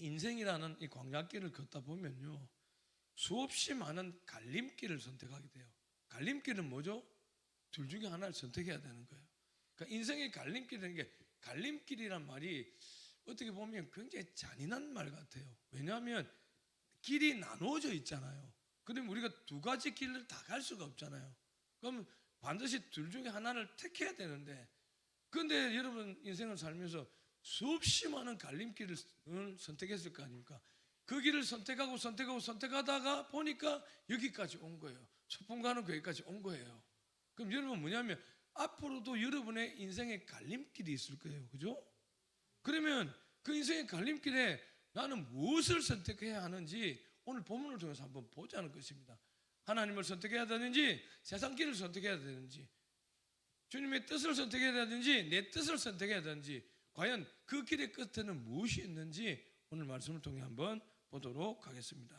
인생이라는 이 광야길을 걷다 보면요. 수없이 많은 갈림길을 선택하게 돼요. 갈림길은 뭐죠? 둘 중에 하나를 선택해야 되는 거예요. 그러니까 인생의 갈림길이라는 게 갈림길이란 말이 어떻게 보면 굉장히 잔인한 말 같아요. 왜냐하면 길이 나누어져 있잖아요. 그러면 우리가 두 가지 길을 다 갈 수가 없잖아요. 그럼 반드시 둘 중에 하나를 택해야 되는데 그런데 여러분 인생을 살면서 수없이 많은 갈림길을 선택했을 거 아닙니까? 그 길을 선택하고 선택하고 선택하다가 보니까 여기까지 온 거예요. 소풍가는 교회까지 온 거예요. 그럼 여러분 뭐냐면 앞으로도 여러분의 인생의 갈림길이 있을 거예요. 그죠? 그러면 그 인생의 갈림길에 나는 무엇을 선택해야 하는지 오늘 본문을 통해서 한번 보자는 것입니다. 하나님을 선택해야 되는지 세상 길을 선택해야 되는지 주님의 뜻을 선택해야 되는지 내 뜻을 선택해야 되는지 과연 그 길의 끝에는 무엇이 있는지 오늘 말씀을 통해 한번 보도록 하겠습니다.